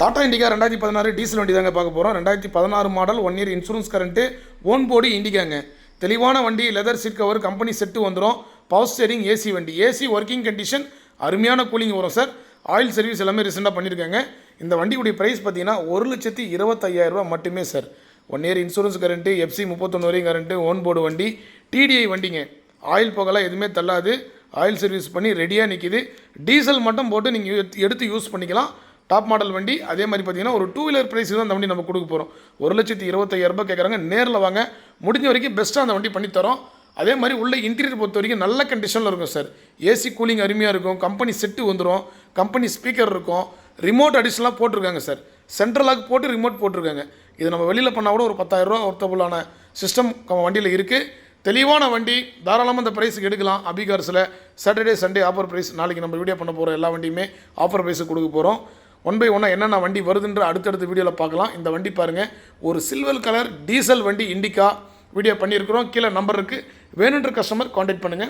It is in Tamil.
டாடா இண்டிகா ரெண்டாயிரத்தி பதினாறு டீசல் வண்டி தாங்க பார்க்க போகிறோம் ரெண்டாயிரத்தி பதினாறு model one year insurance current own board இண்டிகாங்க தெளிவான வண்டி leather seat cover company set வந்துடும் பவர் ஸ்டேரிங் ஏசி வண்டி. ஏசி ஒர்க்கிங் கண்டிஷன் அருமையான கூலிங் வரும் சார் ஆயில் சர்வீஸ் எல்லாமே ரீசெண்டாக பண்ணியிருக்காங்க இந்த வண்டியுடைய ப்ரைஸ் பார்த்தீங்கன்னா ஒரு லட்சத்தி இருபத்தையாயிரரூபா மட்டுமே sir one year insurance current FC முப்பத்தொன்று வரையும் கரண்ட்டு ஓன் போர்டு வண்டி டிடிஐ வண்டிங்க. ஆயில் போகலாம் எதுவுமே தள்ளாது. ஆயில் சர்வீஸ் பண்ணி ரெடியாக நிற்கிது டீசல் மட்டும் போட்டு நீங்கள் எடுத்து யூஸ் பண்ணிக்கலாம். டாப் மாடல் வண்டி அதே மாதிரி பார்த்தீங்கன்னா ஒரு டூ வீலர் ப்ரைஸ் தான் அந்த வண்டி நம்ம கொடுக்க போகிறோம் ஒரு லட்சத்தி இருபத்தையாயிரம் ரூபாய் கேட்குறாங்க நேரில் வாங்க. முடிஞ்ச வரைக்கும் பெஸ்ட்டாக அந்த வண்டி பண்ணி தரோம். அதே மாதிரி உள்ள இன்டீரியர் பொறுத்த வரைக்கும் நல்ல கண்டிஷனில் இருக்கும் சார் ஏசி கூலிங் அருமையாக இருக்கும். கம்பெனி செட்டு வந்துடும் கம்பெனி ஸ்பீக்கர் இருக்கும். ரிமோட் அடிஷனலாக போட்டிருக்காங்க சார் சென்ட்ரலாக போட்டு ரிமோட் போட்டிருக்காங்க. இது நம்ம வெளியில் பண்ணால் கூட ஒரு பத்தாயிரரூவா ஒர்த்தபுளான சிஸ்டம் வண்டியில் இருக்குது தெளிவான வண்டி தாராளமாக அந்த ப்ரைஸுக்கு எடுக்கலாம். அபிகார்ஸில் சாட்டர்டே சண்டே ஆஃபர் ப்ரைஸ் நாளைக்கு நம்ம வீடியோ பண்ண போகிறோம் எல்லா வண்டியுமே ஆஃபர் ப்ரைஸுக்கு கொடுக்க போகிறோம் ஒன் பை ஒன்னாக என்னென்ன வண்டி வருதுன்ற அடுத்தடுத்த வீடியோவில் பார்க்கலாம். இந்த வண்டி பாருங்கள் ஒரு சில்வர் கலர் டீசல் வண்டி இண்டிகா வீடியோ பண்ணியிருக்கிறோம். கீழே நம்பர் இருக்குது வேணுன்ற கஸ்டமர் காண்டாக்ட் பண்ணுங்கள்